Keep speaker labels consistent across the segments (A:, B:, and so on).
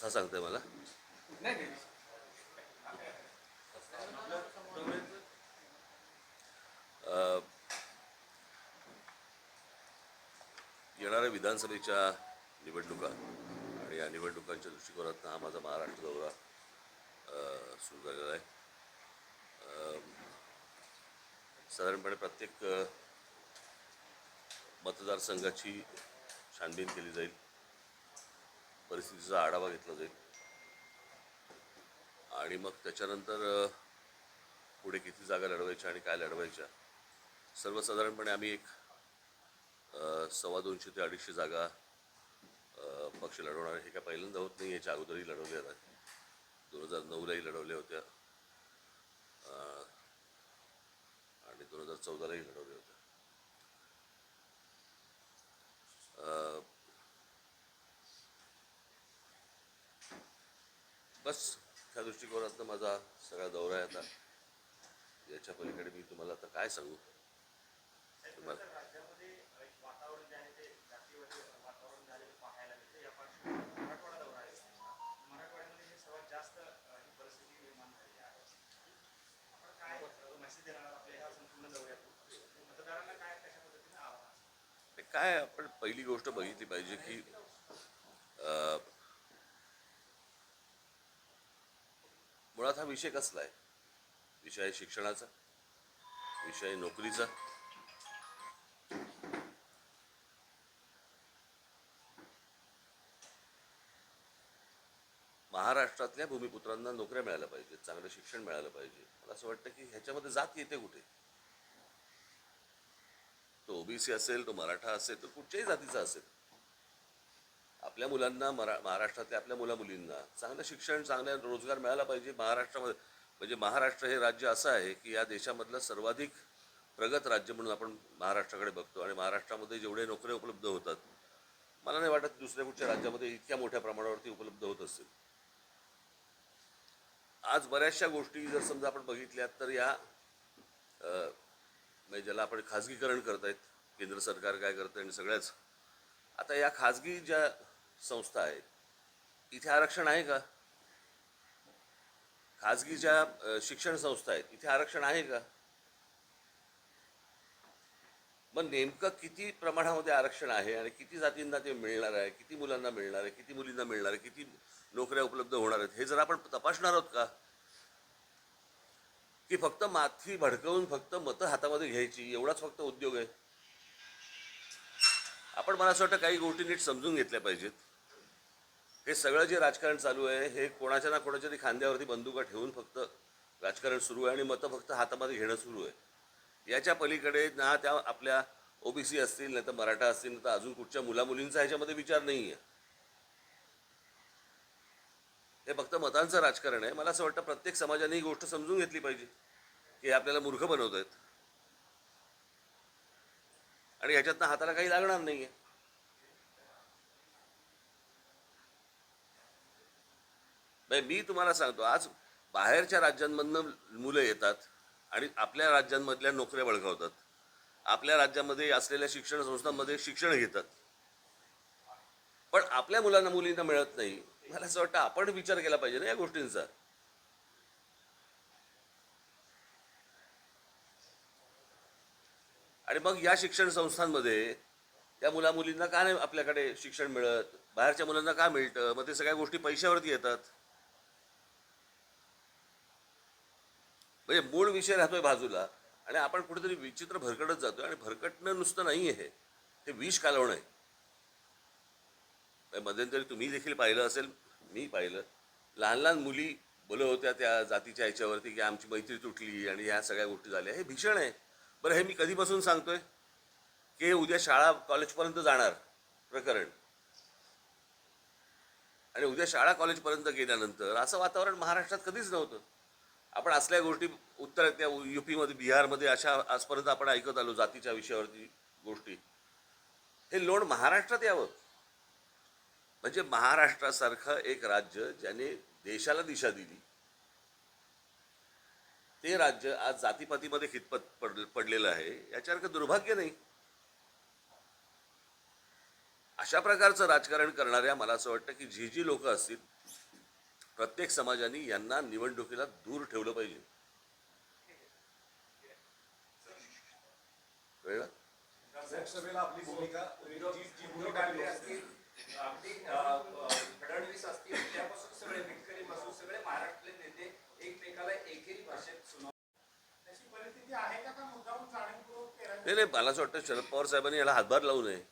A: कथा सांगते मला. येणाऱ्या विधानसभेच्या निवडणुका आणि या निवडणुकांच्या दृष्टिकोनातून हा माझा महाराष्ट्र दौरा सुरू झालेला आहे. साधारणपणे प्रत्येक मतदारसंघाची छानबीन केली जाईल. परिस्थितीचा आढावा घेतला जाईल. आणि मग त्याच्यानंतर पुढे किती जागा लढवायच्या आणि काय लढवायच्या. सर्वसाधारणपणे आम्ही एक सव्वा दोनशे ते अडीचशे जागा पक्ष लढवणार हे काय पहिल्यांदा होत नाही याच्या अगोदरही लढवल्या दोन हजार नऊलाही लढवल्या होत्या. आणि दोन हजार चौदालाही लढवल्या होत्या. अ, बस त्या दृष्टिकोनातनं माझा सगळा दौरा आहे आता. याच्या पलीकडे मी तुम्हाला आता काय सांगू? तुम्हाला
B: काय
A: आपण पहिली गोष्ट बघितली पाहिजे की मुळात हा विषय कसला आहे? विषय आहे शिक्षणाचा विषय आहे नोकरीचा. महाराष्ट्रातल्या भूमिपुत्रांना नोकऱ्या मिळाल्या पाहिजेत चांगलं शिक्षण मिळालं पाहिजे. मला असं वाटतं की ह्याच्यामध्ये जात येते कुठे? तो ओबीसी असेल तो मराठा असेल तो कुठच्याही जातीचा असेल. आपल्या मुलांना मरा महाराष्ट्रातल्या आपल्या मुला मुलींना चांगलं शिक्षण चांगला रोजगार मिळाला पाहिजे. महाराष्ट्रामध्ये म्हणजे महाराष्ट्र हे राज्य असं आहे की या देशामधलं सर्वाधिक प्रगत राज्य म्हणून आपण महाराष्ट्राकडे बघतो आणि महाराष्ट्रामध्ये जेवढे नोकऱ्या उपलब्ध होतात मला नाही वाटत दुसऱ्या कुठच्या राज्यामध्ये इतक्या मोठ्या प्रमाणावरती उपलब्ध होत असतील. आज बऱ्याचशा गोष्टी जर समजा आपण बघितल्या तर या म्हणजे ज्याला आपण खाजगीकरण करतायत केंद्र सरकार काय करतं आणि सगळ्याच. आता या खाजगी ज्या संस्था आहेत. इथे आरक्षण आहे का? खाजगी ज्या शिक्षण संस्था आहेत. इथे आरक्षण आहे का? मग नेमकं किती प्रमाणामध्ये आरक्षण आहे आणि किती जातींना ते मिळणार आहे किती मुलांना मिळणार आहे किती मुलींना मिळणार आहे किती नोकऱ्या उपलब्ध होणार आहेत हे जर आपण तपासणार आहोत का? की फक्त माथी भडकवून फक्त मतं हातामध्ये घ्यायची एवढाच फक्त उद्योग आहे? आपण मला असं वाटतं काही गोष्टी नीट समजून घेतल्या पाहिजेत. हे सगळं जे राजकारण चालू आहे हे कोणाच्या ना कोणाच्या तरी खांद्यावरती बंदुका ठेवून फक्त राजकारण सुरू आहे आणि मतं फक्त हातामध्ये घेणं सुरू आहे. याच्या पलीकडे ना त्या आपल्या ओबीसी असतील नाही तर मराठा असतील नाही तर अजून कुठच्या मुलामुलींचा ह्याच्यामध्ये विचार नाही आहे हे फक्त मतांचं राजकारण आहे. मला असं वाटतं प्रत्येक समाजाने ही गोष्ट समजून घेतली पाहिजे की हे आपल्याला मूर्ख बनवत आहेत आणि ह्याच्यातनं हाताला काही लागणार नाहीये. आहे मी तुम्हाला सांगतो आज बाहेरच्या राज्यांमधनं मुलं येतात आणि आपल्या राज्यांमधल्या नोकऱ्या बळकावतात आपल्या राज्यामध्ये असलेल्या शिक्षण संस्थांमध्ये शिक्षण घेतात. पण आपल्या मुलांना मुलींना मिळत नाही. मला असं वाटतं आपण विचार केला पाहिजे ना या गोष्टींचा. आणि मग या शिक्षण संस्थांमध्ये त्या मुला मुलींना का नाही आपल्याकडे शिक्षण मिळत? बाहेरच्या मुलांना का मिळतं? मग ते सगळ्या गोष्टी पैशावरती येतात. म्हणजे मूळ विषय राहतोय बाजूला. आणि आपण कुठेतरी विचित्र भरकटत जातोय आणि भरकटणं नुसतं नाही आहे हे विष कालवणं आहे. म्हणजे मध्यंतरी तुम्ही देखील पाहिलं असेल मी पाहिलं. लहान लहान मुली बोलत होत्या त्या जातीच्या ह्याच्यावरती की आमची मैत्री तुटली आणि ह्या सगळ्या गोष्टी झाल्या. हे भीषण आहे. बरं हे मी कधीपासून सांगतोय? की उद्या शाळा कॉलेजपर्यंत जाणार प्रकरण. आणि उद्या शाळा कॉलेजपर्यंत गेल्यानंतर असं वातावरण महाराष्ट्रात कधीच नव्हतं. आपण असल्या गोष्टी उत्तर त्या युपीमध्ये बिहारमध्ये अशा आजपर्यंत आपण ऐकत आलो जातीच्या विषयावरती गोष्टी. हे लोण महाराष्ट्रात यावं. म्हणजे महाराष्ट्रासारखं एक राज्य ज्याने देशाला दिशा दिली. ते राज्य आज जातीपातीमध्ये खितपत पड पडलेलं आहे याच्यासारखं दुर्भाग्य नाही. अशा प्रकारचं राजकारण करणाऱ्या मला असं वाटतं की जी जी लोक असतील प्रत्येक समाजाने यांना निवडणुकीला दूर ठेवलं पाहिजे. कळलं?
C: लोकसभेला आपली भूमिका
D: विरोध
C: जी जी
D: उद्धव
C: भूमिका
D: ठाकरे असतील अगदी अ, अ, फडणवीस असतील त्यापासून सगळे मिटकरी पासून सगळे महाराष्ट्रातले नेते एकमेकाला एकेरी भाषेत सुनाव
E: तशी परिस्थिती आहे का का मुद्दाम जाणीवपूर्वक केलं
A: नाही नाही मला असं वाटतं शरद पवार साहेबांनी याला हातभार लावू नये.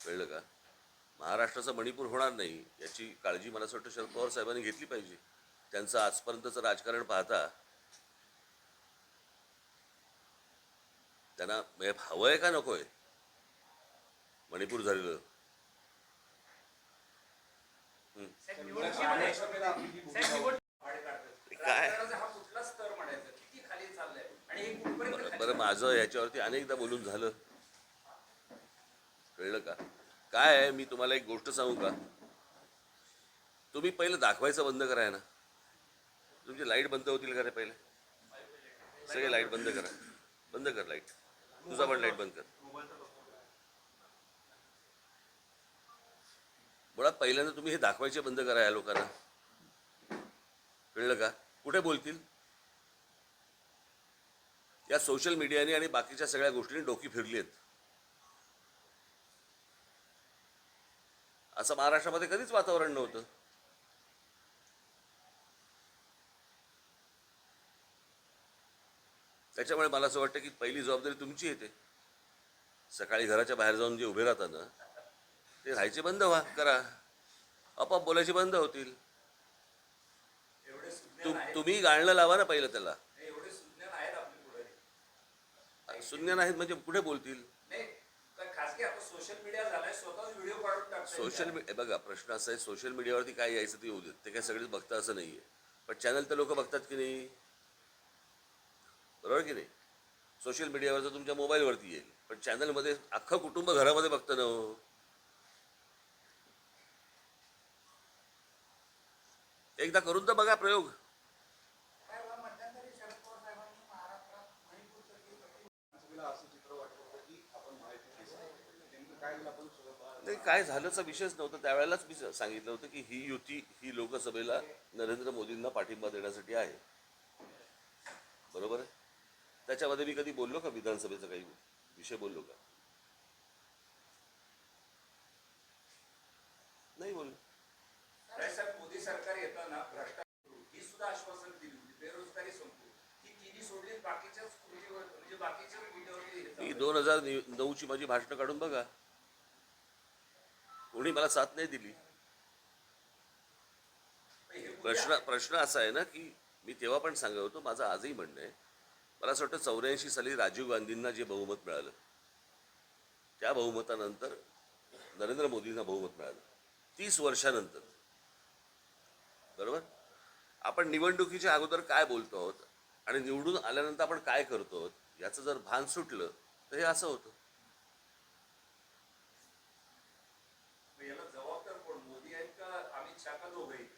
A: कळलं का? महाराष्ट्राचा मणिपूर होणार नाही याची काळजी मला असं वाटतं शरद पवार साहेबांनी घेतली पाहिजे. त्यांचं आजपर्यंतचं राजकारण पाहता त्यांना म्हणजे हवंय का नकोय? मणिपूर झालेलं. काय? बरं माझं याच्यावरती अनेकदा बोलून झालं. कळलं का? काय आहे? मी तुम्हाला एक गोष्ट सांगू का? तुम्ही पहिलं दाखवायचं बंद कराय ना. तुमची लाइट बंद होतील का रे पहिले? सगळे लाइट बंद करा. बंद कर लाइट. तुझा पण लाइट बंद कर. मुळात पहिल्यांदा तुम्ही हे दाखवायचे बंद करा या लोकांना. कळलं का? कुठे बोलतील? या सोशल मीडियाने आणि बाकीच्या सगळ्या गोष्टींनी डोकी फिरली आहेत. असं महाराष्ट्रामध्ये कधीच वातावरण नव्हतं. त्याच्यामुळे मला असं वाटतं की पहिली जबाबदारी तुमची येते. सकाळी घराच्या बाहेर जाऊन जे उभे राहतात ना ते राहायचे बंद व्हा करा. आपोआप बोलायचे बंद होतील.
D: आहेत
A: तुम्ही गाळणं लावा ना पहिलं त्याला. शून्य नाहीत म्हणजे कुठे बोलतील.
D: आता सोशल मीडिया झालाय स्वतःच व्हिडिओ काढून
A: सोशल मीडिया बघा प्रश्न असा आहे सोशल मीडियावरती काय यायचं ते येऊ देत. ते काय सगळेच बघतात असं नाही आहे पण चॅनल तर लोक बघतात की नाही? बरोबर की नाही? सोशल मीडियावर तर तुमच्या मोबाईलवरती येईल. पण चॅनलमध्ये अख्खं कुटुंब घरामध्ये बघतं ना हो. एकदा करून तर बघा प्रयोग
E: काय बा, मध्यंतरी शरद पवार साहेबांनी महाराष्ट्रात मणिपूरसारखी
C: लोकसभेला असं चित्र वाटत होतं की आपण माहिती घेतली. नेमकं काय झालं
A: नाही काय झाल्याचा विषयच नव्हता. त्यावेळेलाच मी सांगितलं होतं की ही युती ही लोकसभेला नरेंद्र मोदींना पाठिंबा देण्यासाठी आहे. बरोबर आहे? त्याच्यामध्ये मी कधी बोललो का विधानसभेचा काही विषय बोललो का? नाही बोललो.
D: मोदी सरकार येताना भ्रष्टाचार ही सुद्धा आश्वासन दिली होती. बेरोजगारी म्हणजे बाकीच्या.
A: दोन हजार नऊची माझी भाषणं काढून बघा. कोणी मला साथ नाही दिली. प्रश्न प्रश्न असा आहे ना की मी तेव्हा पण सांगत होतो माझं आजही म्हणणं आहे. मला असं वाटतं चौऱ्याऐंशी साली राजीव गांधींना जे बहुमत मिळालं त्या बहुमतानंतर नरेंद्र मोदींना बहुमत मिळालं. तीस वर्षानंतर. बरोबर? आपण निवडणुकीच्या अगोदर काय बोलतो आहोत आणि निवडून आल्यानंतर आपण काय करतो आहोत याचं जर भान सुटलं तर हे असं होतं
D: मग याला जबाबदार कोण मोदी आहेत का अमित शहा का दोघेही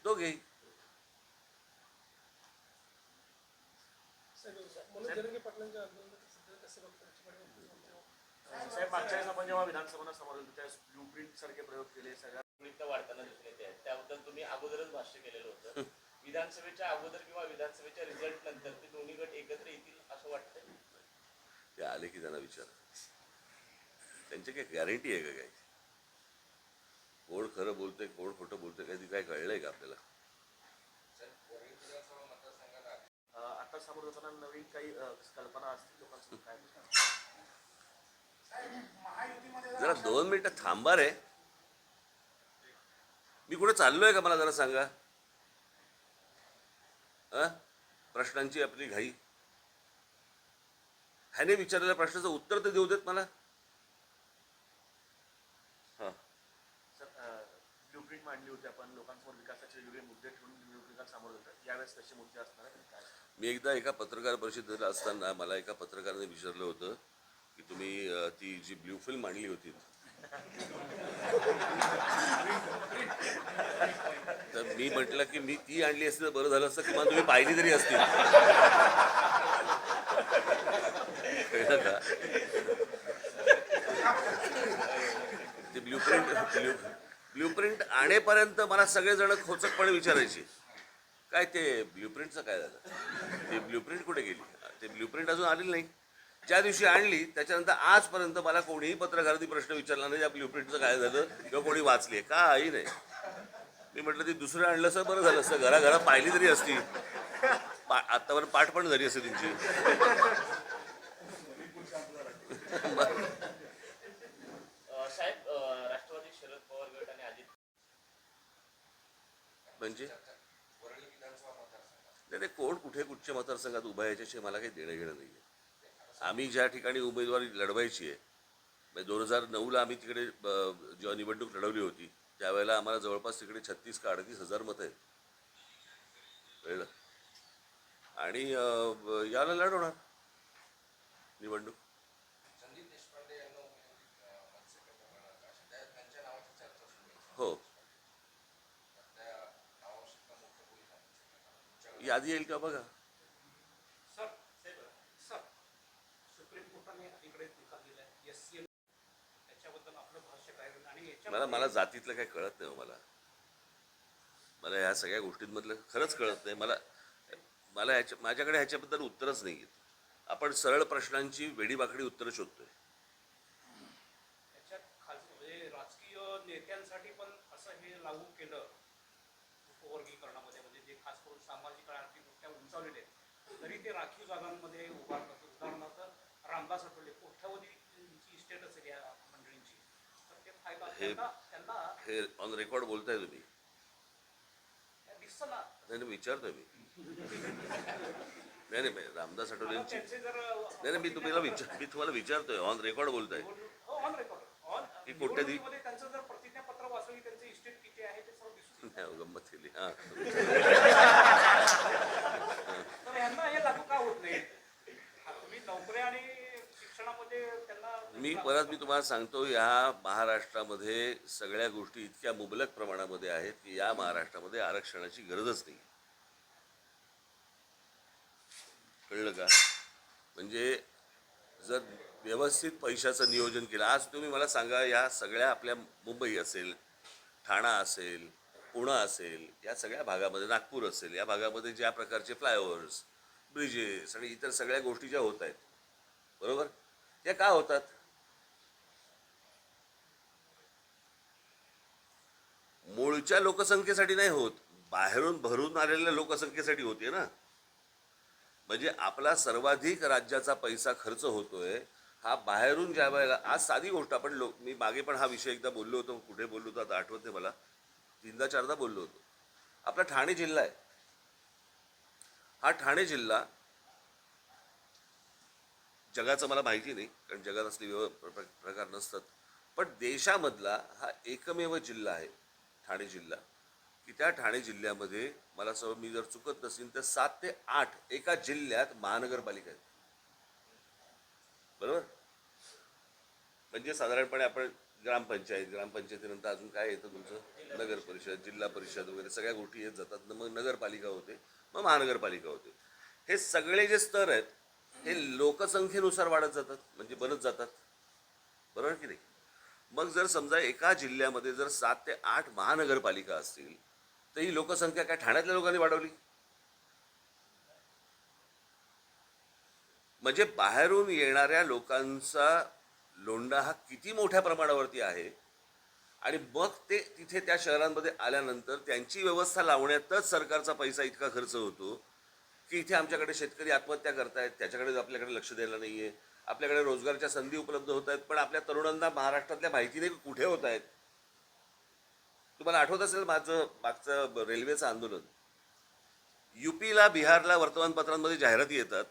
A: दोघेही
E: मनोज जरंगे पाटलांच्या आंदोलनात सध्या कसं बघतो
B: साहेब मागच्या वेळेस आपण जेव्हा विधानसभेला समोर होतो त्यावेळेस ब्लू प्रिंट सारखे प्रयोग केले सगळ्या
F: वाढताना दिसून येते. आहे. त्याबद्दल तुम्ही अगोदरच भाष्य केलेलं होतं. विधानसभेच्या अगोदर किंवा विधानसभेच्या रिझल्ट नंतर ते दोन्ही गट एकत्र येतील असं वाटतंय?
A: ते आले की त्यांना विचार. त्यांची काही गॅरंटी आहे का काय कोण खरं बोलतंय कोण खोटं बोलतंय काही काय कळलंय का आपल्याला?
B: अं, आता समोर जाताना नवीन काही कल्पना असतील लोकांसमोर काय?
E: साहेब महायुतीमध्ये जर
A: दोन मिनिटं थांबा रे. मी कुठे चाललोय का मला जरा सांगा? अ? प्रश्नांची आपली घाई. ह्याने विचारलेल्या प्रश्नाचं उत्तर तर देऊ देत मला हा
B: सर ब्लू मांडली होती आपण लोकांसमोर विकासाचे वेगवेगळे मुद्दे ठेवून निवडणुकीला सामोरं जातात यावेळेस कसे मुद्दे असणार
A: मी एकदा एका पत्रकार परिषदेला असताना मला एका पत्रकाराने विचारलं होतं की तुम्ही ती जी ब्ल्यू फिल्म आणली होती. तर मी म्हटलं की मी ती आणली असती तर बरं झालं असतं किंवा तुम्ही पाहिली तरी असती. का? ब्ल्यू प्रिंट ब्ल्यू ब्ल्यूप्रिंट आणेपर्यंत मला सगळेजण खोचकपणे विचारायचे. काय ते ब्ल्यूप्रिंटचं काय झालं? ते ब्ल्यूप्रिंट कुठे गेली? ते ब्ल्यूप्रिंट अजून आलेली नाही. ज्या दिवशी आणली त्याच्यानंतर आजपर्यंत मला कोणीही पत्रकारांनी प्रश्न विचारला नाही या ब्ल्यूप्रिंटचं काय झालं? किंवा कोणी वाचली काही नाही. मी म्हटलं ती दुसरं आणलं असं बरं झालं असतं घराघरा पाहिली तरी असती. पा आत्तावर पाठ पण झाली असते तुमची
F: अं, साहेब अं, राष्ट्रवादी शरद पवार गट आणि अजित
A: म्हणजे? नाही नाही, कोण कुठे कुठच्या मतदारसंघात उभा याच्याशी मला काही देणं घेणं नाही आहे आम्ही ज्या ठिकाणी उमेदवारी लढवायची आहे म्हणजे दोन हजार नऊला आम्ही तिकडे जेव्हा निवडणूक लढवली होती त्यावेळेला आम्हाला जवळपास तिकडे छत्तीस का अडतीस हजार मतं आहेत. कळलं? आणि याला लढवणार निवडणूक. हो.
C: काय होईल? आणि याच्या
A: मला मला जातीतलं काही कळत नाही हो मला. मला ह्या सगळ्या गोष्टींमधलं खरंच कळत नाही. मला मला ह्याच्या माझ्याकडे ह्याच्याबद्दल उत्तरच नाही आहेत आपण सरळ प्रश्नांची वेडीवाकडी उत्तरं शोधतोय.
C: म्हणजे राजकीय नेत्यांसाठी पण असं हे लागू केलं उपवर्गीकरणामध्ये म्हणजे जे खास करून सामाजिक आणि आर्थिकदृष्ट्या उंचावलेले आहेत तरी ते राखीव जागांमध्ये उभारतात. उदाहरणार्थ रामदास आठवले कोट्यावधीची इस्टेट असेल या मंडळींची. तर ते फायदा
A: हे-
C: त्यांना त्यांना
A: हे ऑन रेकॉर्ड बोलताय तुम्ही.
C: दिसतं ना
A: नाही नाही विचारतोय मी. नाही नाही रामदास आठवलेंची
C: त्यांचे जर
A: नाही नाही मी तुम्हाला विचार मी तुम्हाला विचारतोय ऑन रेकॉर्ड बोलताय.
C: ऑन रेकॉर्ड ऑन
A: की कोट्याधी-
C: निवडणुकीमध्ये त्यांचं जर प्रतिज्ञापत्र वाचलं की त्यांचे इस्टेट किती आहे ते सर्व दिसून येतं.
A: नाही हो, गंमत केली हां
C: तर यांना हे लागू का होत नाही हा, तुम्ही नोकऱ्या आणि शिक्षणामध्ये त्यांना
A: मी परत मी तुम्हाला सांगतो या महाराष्ट्रामध्ये सगळ्या गोष्टी इतक्या मुबलक प्रमाणामध्ये आहेत की या महाराष्ट्रामध्ये आरक्षणाची गरजच नाही. कळलं का? म्हणजे जर व्यवस्थित पैशाचं नियोजन केलं आज तुम्ही मला सांगा या सगळ्या आपल्या मुंबई असेल ठाणा असेल पुणं असेल या सगळ्या भागामध्ये नागपूर असेल या भागामध्ये ज्या प्रकारचे फ्लायओव्हर्स ब्रिजेस आणि इतर सगळ्या गोष्टी ज्या होत आहेत बरोबर? त्या का होतात? मूळच्या लोकसंख्येसाठी नाही होत. बाहेरून भरून आलेल्या लोकसंख्येसाठी होते ना. म्हणजे आपला सर्वाधिक राज्याचा पैसा खर्च होतोय हा बाहेरून ज्या वेळेला आज साधी गोष्ट आपण लोक मी मागे पण हा विषय एकदा बोललो होतो कुठे बोललो होतो आता आठवत नाही मला. तीनदा चारदा बोललो होतो. आपला ठाणे जिल्हा आहे. हा ठाणे जिल्हा जगाचं मला माहिती नाही कारण जगात असले व्यव प्रकार नसतात. पण देशामधला हा एकमेव जिल्हा आहे ठाणे जिल्हा. की त्या ठाणे जिल्ह्यामध्ये मला असं मी जर चुकत नसेल तर सात ते आठ एका जिल्ह्यात महानगरपालिका आहेत. बरोबर? म्हणजे साधारणपणे आपण ग्रामपंचायत ग्रामपंचायतीनंतर अजून काय येतं तुमचं? नगर परिषद जिल्हा परिषद वगैरे सगळ्या गोष्टी येत जातात. मग नगरपालिका होते मग महानगरपालिका होते. हे सगळे जे स्तर आहेत हे लोकसंख्येनुसार वाढत जातात म्हणजे बनत जातात. बरोबर की नाही? मग जर समजा एका जिल्ह्यामध्ये जर सात ते आठ महानगरपालिका असतील तर ही लोकसंख्या काय ठाण्यातल्या लोकांनी वाढवली? म्हणजे बाहेरून येणाऱ्या लोकांचा लोंढा हा किती मोठ्या प्रमाणावरती आहे? आणि मग ते तिथे त्या शहरांमध्ये आल्यानंतर त्यांची व्यवस्था लावण्यातच सरकारचा पैसा इतका खर्च होतो की इथे आमच्याकडे शेतकरी आत्महत्या करतायत त्याच्याकडे आपल्याकडे लक्ष द्यायला नाही आहे आपल्याकडे रोजगारच्या संधी उपलब्ध होत आहेत पण आपल्या तरुणांना महाराष्ट्रातल्या माहिती नाही कुठे होत आहेत तुम्हाला आठवत असेल माझं मागचं रेल्वेचं आंदोलन? युपीला बिहारला वर्तमानपत्रांमध्ये जाहिराती येतात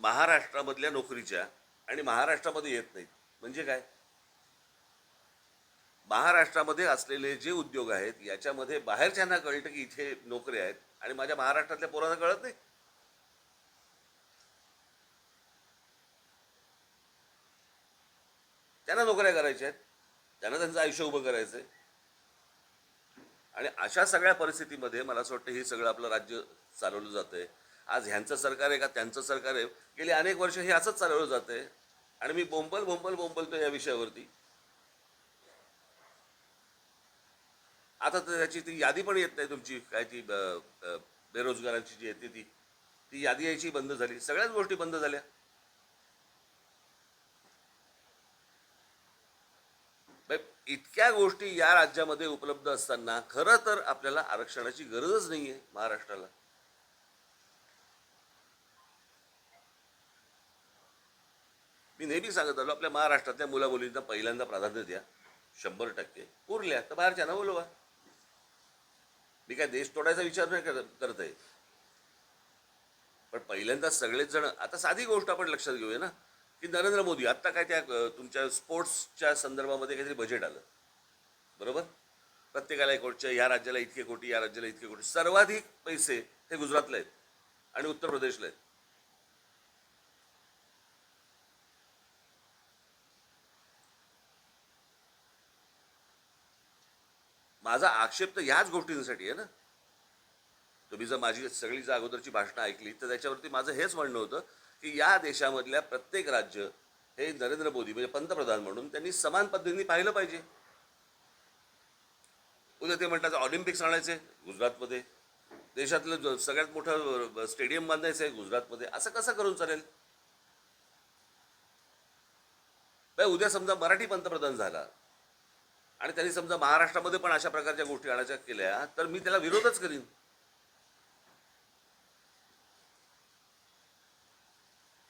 A: महाराष्ट्रामधल्या नोकरीच्या आणि महाराष्ट्रामध्ये येत नाहीत. म्हणजे काय? महाराष्ट्रामध्ये असलेले जे उद्योग आहेत याच्यामध्ये बाहेरच्यांना कळतं की इथे नोकऱ्या आहेत आणि माझ्या महाराष्ट्रातल्या पोरांना कळत नाही. त्यांना नोकऱ्या करायच्या आहेत. त्यांना त्यांचं आयुष्य उभं करायचं आहे. आणि अशा सगळ्या परिस्थितीमध्ये मला असं वाटतं हे सगळं आपलं राज्य चालवलं जातंय. आज ह्यांचं सरकार आहे का त्यांचं सरकार आहे? गेली अनेक वर्ष हे असंच चालवलं जातंय. आणि मी बोंबल बोंबल बोंबलतो या विषयावरती. आता तर त्याची ती यादी पण येत नाही तुमची काय ती ब- बेरोजगारांची जी येते ती. ती यादी यायची बंद झाली. सगळ्याच गोष्टी बंद झाल्या. इतक्या गोष्टी या राज्यामध्ये उपलब्ध असताना खरं तर आपल्याला आरक्षणाची गरजच नाही आहे महाराष्ट्राला. मी नेहमी सांगत आलो आपल्या महाराष्ट्रातल्या मुलामुलींना पहिल्यांदा प्राधान्य द्या. शंभर टक्के. उरल्या तर बाहेरच्या बोलवा. मी काय देश तोडायचा विचार नाही करत करत आहे. पण पहिल्यांदा सगळेच जण आता साधी गोष्ट आपण लक्षात घेऊया ना की नरेंद्र मोदी आत्ता काय त्या तुमच्या स्पोर्ट्सच्या संदर्भामध्ये काहीतरी बजेट आलं. बरोबर? प्रत्येकाला एक कोटीच्या या राज्याला इतके कोटी या राज्याला इतके कोटी. सर्वाधिक पैसे हे गुजरातला आहेत आणि उत्तर प्रदेशला आहेत. माझा आक्षेप तर ह्याच गोष्टींसाठी आहे ना. तुम्ही जर माझी सगळी जर अगोदरची भाषणं ऐकली तर त्याच्यावरती माझं हेच म्हणणं होतं की या देशामधल्या प्रत्येक राज्य हे नरेंद्र मोदी म्हणजे पंतप्रधान म्हणून त्यांनी समान पद्धतीने पाहिलं पाहिजे. उद्या ते म्हणतात ऑलिम्पिक्स आणायचे गुजरातमध्ये. देशातलं सगळ्यात मोठं स्टेडियम बांधायचं आहे गुजरातमध्ये. असं कसं करून चालेल? उद्या समजा मराठी पंतप्रधान झाला आणि त्यांनी समजा महाराष्ट्रामध्ये पण अशा प्रकारच्या गोष्टी आणायच्या केल्या तर मी त्याला विरोधच करीन.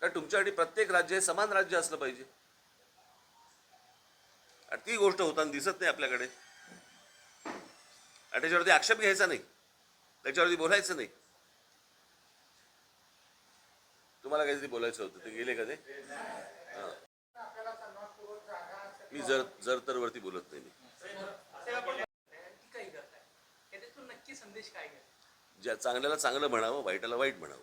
A: कारण तुमच्यासाठी प्रत्येक राज्य हे समान राज्य असलं पाहिजे. आणि ती गोष्ट होताना दिसत नाही आपल्याकडे. आणि त्याच्यावरती आक्षेप घ्यायचा नाही. त्याच्यावरती बोलायचं नाही. तुम्हाला काहीतरी बोलायचं होतं ते गेले का ते हां
E: आपल्याला सन्मानपूर्वक जागा असेल
A: मी जर जर तर वरती बोलत नाही मी. ज्या चांगल्याला चांगलं म्हणावं वाईटाला वाईट म्हणावं.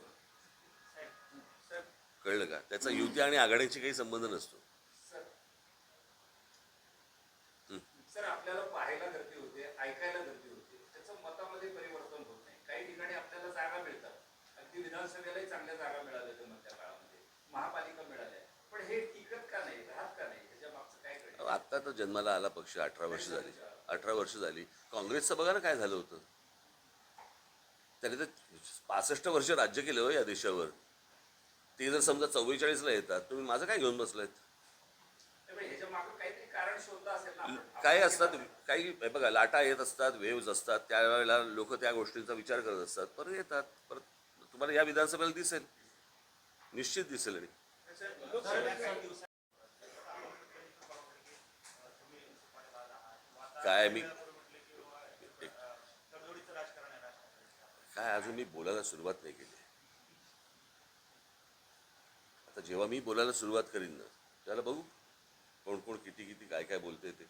A: कळलं का? त्याचा युती आणि आघाडीची काही संबंध नसतो.
D: सर आपल्याला पाहायला गर्दी होते ऐकायला गर्दी होते. मतामध्ये परिवर्तन होत नाही. काही ठिकाणी आपल्याला जागा मिळतात. विधानसभेलाही चांगल्या जागा मिळाल्या होत्या मधल्या काळामध्ये. महापालिका मिळाल्या पण हे टिकत का नाही राहत का नाही त्याच्या मागचं काय
A: अहो,
D: कळलं
A: आत्ता तर जन्माला आला पक्ष अठरा वर्ष झाली. अठरा वर्ष झाली. काँग्रेसचं बघा ना काय झालं होतं. त्याने तर पासष्ट वर्ष राज्य केलं हो या देशावर. ते जर समजा चव्वेचाळीसला येतात तुम्ही माझं काय घेऊन बसलायत? काय असतात काही बघा लाटा येत असतात वेव्ज असतात. त्यावेळेला लोक त्या गोष्टींचा विचार करत असतात. परत येतात. परत तुम्हाला या विधानसभेला दिसेल. निश्चित दिसेल. काय मी? काय अजून मी बोलायला सुरुवात नाही केली. आता जेव्हा मी बोलायला सुरुवात करीन ना त्याला बघू कोण कोण किती किती काय काय बोलते ते.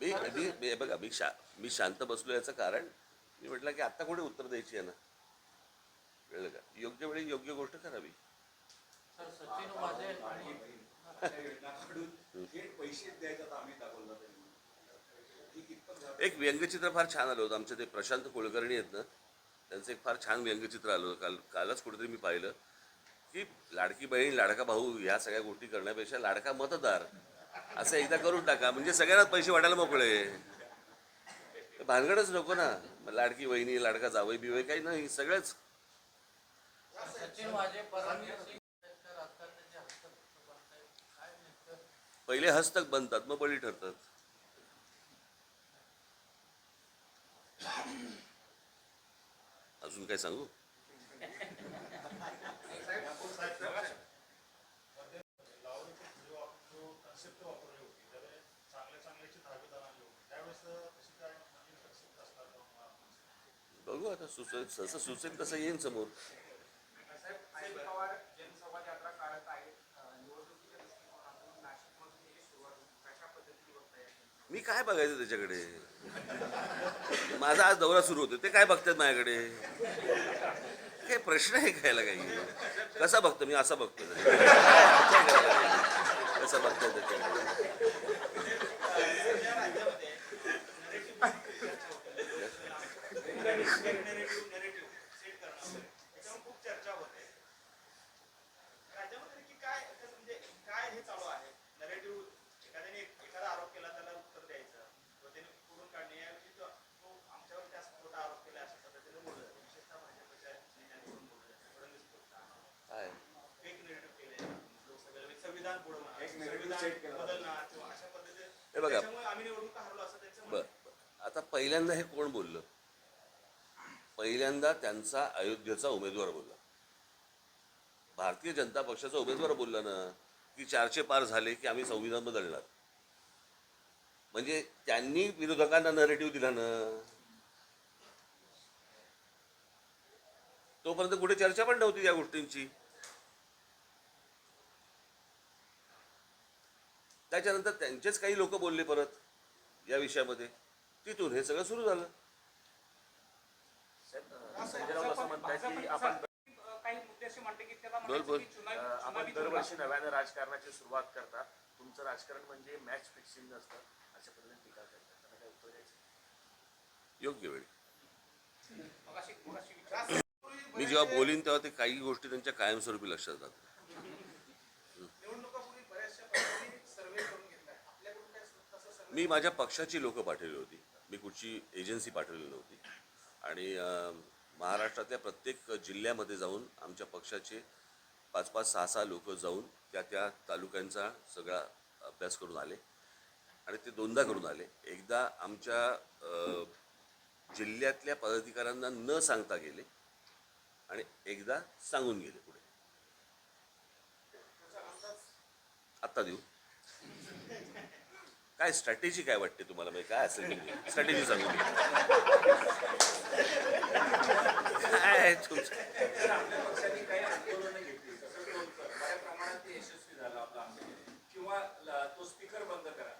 A: मी मी मी- बघा मी शा मी शांत बसलो याचं कारण मी म्हटलं की आत्ता कोणी उत्तर द्यायची आहे ना? कळलं का? योग्य वेळी योग्य गोष्ट करावी
G: सर सचिन माझे
A: एक व्यंगचित्र फार छान आलं होतं. आमचे ते प्रशांत कुलकर्णी आहेत ना त्यांचं एक फार छान व्यंगचित्र आलं होतं. काल कालच कुठेतरी मी पाहिलं की लाडकी बहीण लाडका भाऊ ह्या सगळ्या गोष्टी करण्यापेक्षा लाडका मतदार असं एकदा करून टाका. म्हणजे सगळ्यांनाच पैसे वाटायला मोकळे. भानगडच नको ना. मग लाडकी बहिणी लाडका जावई बिवई काही नाही सगळंच. पहिले हस्तक बनतात मग बळी ठरतात. अजून काय सांगू? बघू आता सुचेल जसं सुचेल तसं येईन समोर
E: साहेब अजित पवार जनसंवाद यात्रा काढत आहेत अं, निवडणुकीच्या दृष्टिकोनातून नाशिकमधून याची सुरुवात होती. कशा पद्धतीने बघता येईल
A: मी काय बघायचं त्याच्याकडे? माझा आज दौरा सुरू होतो ते काय बघतात माझ्याकडे? काही प्रश्न आहे खायला काही? कसा बघतो मी? असा बघतो. कसा बघताय त्याच्याकडे
B: त्याच्यावर खूप चर्चा होते राज्यामध्ये नक्की काय म्हणजे काय हे चालू आहे नरेटिव्ह एखाद्याने एक- एखादा आरोप केला त्याला उत्तर द्यायचं संविधान बदलणार किंवा अशा पद्धतीने
A: हे बघा
B: त्याच्यामुळे आम्ही निवडणुका हरलो असं त्यांचं म्हणणं
A: बर बर. आता पहिल्यांदा हे कोण बोललं? पहिल्यांदा त्यांचा अयोध्येचा उमेदवार बोलला. भारतीय जनता पक्षाचा उमेदवार बोलला ना की चारशे पार झाले की आम्ही संविधान बदलणार. म्हणजे त्यांनी विरोधकांना नरेटिव्ह दिला ना. तोपर्यंत कुठे चर्चा पण नव्हती या गोष्टींची. त्याच्यानंतर त्यांचेच काही लोक बोलले परत या विषयामध्ये. तिथून हे सगळं सुरू झालं.
B: संजय राऊत असं म्हणतात की आपण दरवर्षी नव्यानं राजकारणाची सुरुवात करता तुमचं राजकारण म्हणजे मॅच फिक्सिंग नसतं अशा पद्धतीने टीका करतात. त्यांना काय उत्तर द्यायचं?
A: योग्य वेळी. मी जेव्हा बोलीन तेव्हा ते काही गोष्टी त्यांच्या कायमस्वरूपी लक्षात
E: सर्वे
A: मी माझ्या पक्षाची लोकं पाठवली होती. मी कुठची एजन्सी पाठवली नव्हती. आणि महाराष्ट्रातल्या प्रत्येक जिल्ह्यामध्ये जाऊन आमच्या पक्षाचे पाच पाच सहा सहा लोक जाऊन त्या त्या तालुक्यांचा सगळा अभ्यास करून आले. आणि ते दोनदा करून आले. एकदा आमच्या जिल्ह्यातल्या पदाधिकाऱ्यांना न सांगता गेले आणि एकदा सांगून गेले पुढे. आत्ता देऊ. काय स्ट्रॅटेजी काय वाटते तुम्हाला? म्हणजे काय असेल म्हणजे? स्ट्रॅटेजी सांगू काय आहे तुमचं?
D: तर आपल्या पक्षाने काही आंदोलनं घेतली जसं टोलकर बऱ्या प्रमाणात ते यशस्वी झालं आपलं आंदोलन किंवा ल- तो स्पीकर बंद करा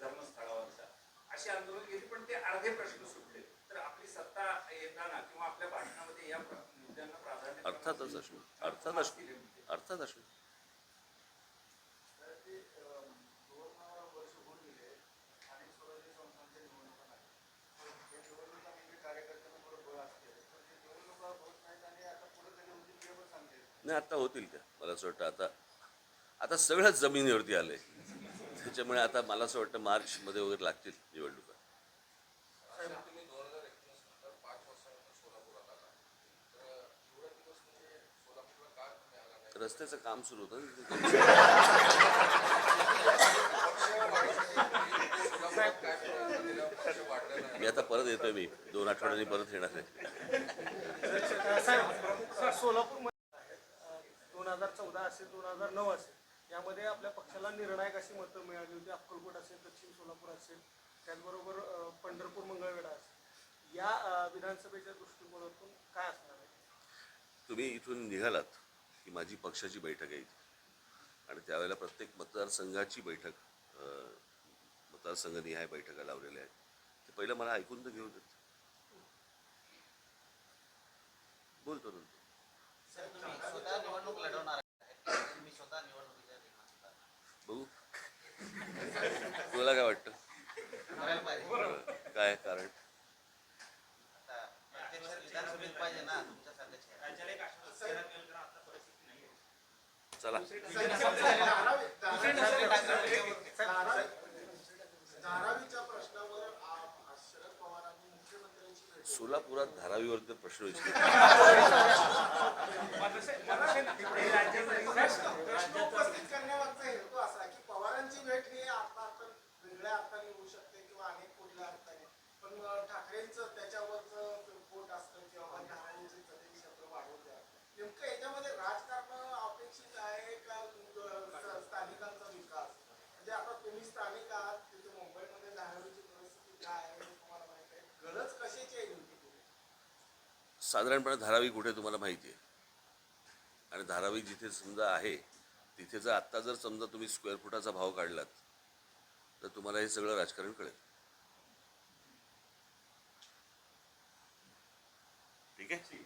D: धर्मस्थळावरचा अशी आंदोलन घेतली पण ते अर्धे प्रश्न सुटले तर आपली सत्ता येताना किंवा आपल्या भाषणामध्ये या प्र- मुद्द्यांना प्राधान्य
A: अर्थातच असणार अर्थात असणार अर्थात असणार नाही आता होतील त्या. मला असं वाटतं आता आता सगळंच जमिनीवरती आलंय. त्याच्यामुळे आता मला असं वाटतं मार्चमध्ये वगैरे लागतील निवडणुका.
H: आला म्हणजे का आला
A: रस्त्याचं काम सुरू होतं मी आता परत येतोय मी. दोन आठवड्यांनी परत येणार आहे.
E: दोन हजार चौदा असेल दोन हजार नऊ असेल यामध्ये आपल्या पक्षाला निर्णायक अशी मतं मिळाली होती. अक्कलकोट असेल दक्षिण सोलापूर असेल त्याचबरोबर पंढरपूर मंगळवेढा असेल. या विधानसभेच्या दृष्टिकोनातून काय असणार आहे?
A: तुम्ही इथून निघालात की माझी पक्षाची बैठक आहे इथे. आणि त्यावेळेला प्रत्येक मतदारसंघाची बैठक मतदारसंघनिहाय बैठका लावलेल्या आहेत. ते पहिलं मला ऐकून तर घेऊ देत. बोलतो नंतर बघू तुला काय वाटत? काय कारण?
I: चला. सोलापुरात धारावीवरती प्रश्न विचार तुमच्यासारख्या चेहरा.
B: राज्याला एक आश्वासन देण्यात येईल तर आता परिस्थिती नाही आहे
A: चला
E: धारावीच्या प्रश्नावर शरद पवारांनी मुख्यमंत्र्यांची भेट
A: सोलापुरात धारावीवरती प्रश्न विचारले
C: मनसे मनसे हे राज्यात
E: प्रश्न उपस्थित करण्यामागचा हेतू असा की पवारांची भेट ही आता आपण वेगळ्या अर्थाने होऊ शकते किंवा अनेक कुठल्या अर्थाने पण अं, ठाकरेंचं त्याच्यावरचं पोट असतं किंवा धारावीचे सदैव क्षेत्र वाढवून द्या नेमकं याच्यामध्ये राजकारण अपेक्षित आहे का अं, स्थानिकांचा विकास म्हणजे आता तुम्ही स्थानिक आहात तिथे मुंबईमध्ये धारावीची परिस्थिती काय आहे हे तुम्हाला माहिती आहे गरज कशाची आहे नेमकी पुढे
A: साधारणपणे धारावी कुठे तुम्हाला माहिती आहे? आणि धारावी जिथे समजा आहे तिथे जर आत्ता जर समजा तुम्ही स्क्वेअर फुटाचा भाव काढलात तर तुम्हाला हे सगळं राजकारण कळेल. ठीक आहे?